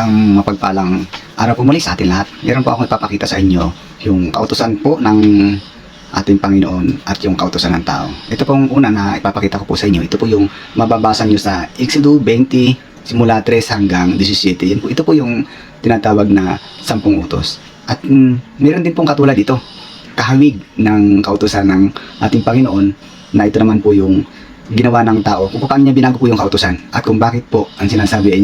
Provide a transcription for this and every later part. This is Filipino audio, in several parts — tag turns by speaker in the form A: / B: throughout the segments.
A: Isang mapagpalang araw po muli sa atin lahat. Meron po akong ipapakita sa inyo yung kautusan po ng ating Panginoon at yung kautusan ng tao. Ito pong una na ipapakita ko po sa inyo. Ito po yung mababasa nyo sa Exodus 20 simula 3 hanggang 17. Yan po, ito po yung tinatawag na sampung utos. At mm, meron din pong katulad dito. Kahawig ng kautusan ng ating Panginoon na ito naman po yung ginawa ng tao kung paano niya binago po yung kautusan at kung bakit po ang sinasabi ay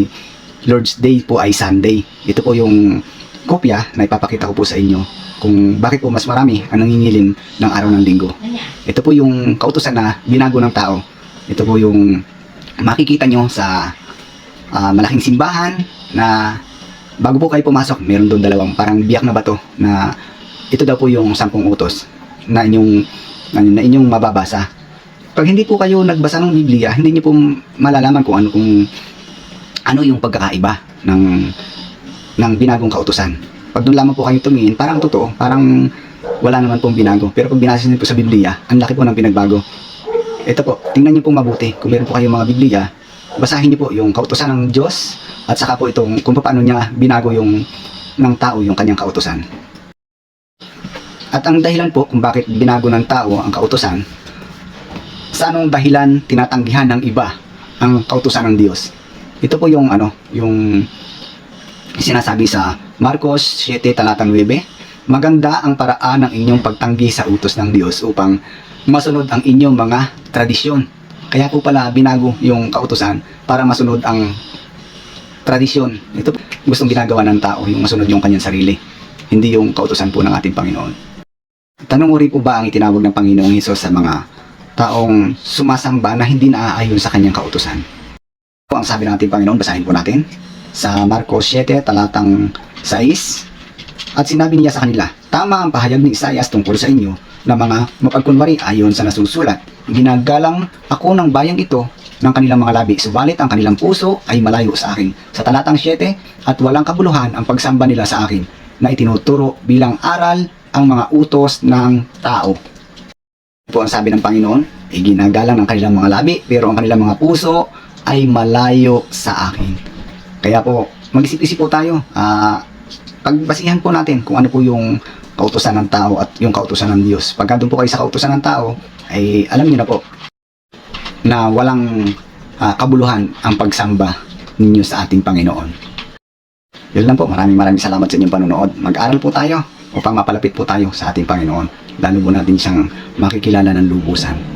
A: Lord's Day po ay Sunday. Ito po yung kopya na ipapakita ko po sa inyo kung bakit po mas marami ang nangingilin ng araw ng linggo. Ito po yung kautusan na binago ng tao. Ito po yung makikita nyo sa ah, malaking simbahan na bago po kayo pumasok, meron doon dalawang parang biyak na bato na ito daw po yung sampung utos na inyong, na inyong mababasa. Pag hindi po kayo nagbasa ng Biblia, hindi niyo po malalaman kung ano kung ano yung pagkakaiba ng ng binagong kautusan. Pag doon lamang po kayo tumingin, parang totoo, parang wala naman pong binago. Pero pag binasa niyo po sa Biblia, ang laki po ng pinagbago. Ito po, tingnan niyo po mabuti. Kung meron po kayong mga Biblia, basahin niyo po yung kautusan ng Diyos at saka po itong kung paano niya binago yung ng tao yung kanyang kautusan. At ang dahilan po kung bakit binago ng tao ang kautusan, sa anong dahilan tinatanggihan ng iba ang kautusan ng Diyos. Ito po yung ano, yung sinasabi sa Marcos 7 talatang 9. Maganda ang paraan ng inyong pagtanggi sa utos ng Diyos upang masunod ang inyong mga tradisyon. Kaya po pala binago yung kautusan para masunod ang tradisyon. Ito gustong ginagawa ng tao, yung masunod yung kanyang sarili. Hindi yung kautusan po ng ating Panginoon. Tanong uri po ba ang itinawag ng Panginoong Hesus sa mga taong sumasamba na hindi naaayon sa kanyang kautusan? Ang sabi ng ating Panginoon, basahin po natin sa Marcos 7 talatang 6. At sinabi niya sa kanila, tama ang pahayag ni Isaias tungkol sa inyo na mga mapagkunwari ayon sa nasusulat. Ginagalang ako ng bayang ito ng kanilang mga labi, subalit ang kanilang puso ay malayo sa akin. Sa talatang 7, at walang kabuluhan ang pagsamba nila sa akin na itinuturo bilang aral ang mga utos ng tao. Po ang sabi ng Panginoon, ay ginagalang ng kanilang mga labi, pero ang kanilang mga puso ay malayo sa akin. Kaya po, mag-isip-isip po tayo. Ah, pagbasihan po natin kung ano po yung kautusan ng tao at yung kautusan ng Diyos. Pagka doon po kayo sa kautusan ng tao, ay alam niyo na po na walang ah, kabuluhan ang pagsamba ninyo sa ating Panginoon. Yun lang po. Maraming maraming salamat sa inyong panonood. Mag-aral po tayo upang mapalapit po tayo sa ating Panginoon. Lalo po natin siyang makikilala ng lubusan.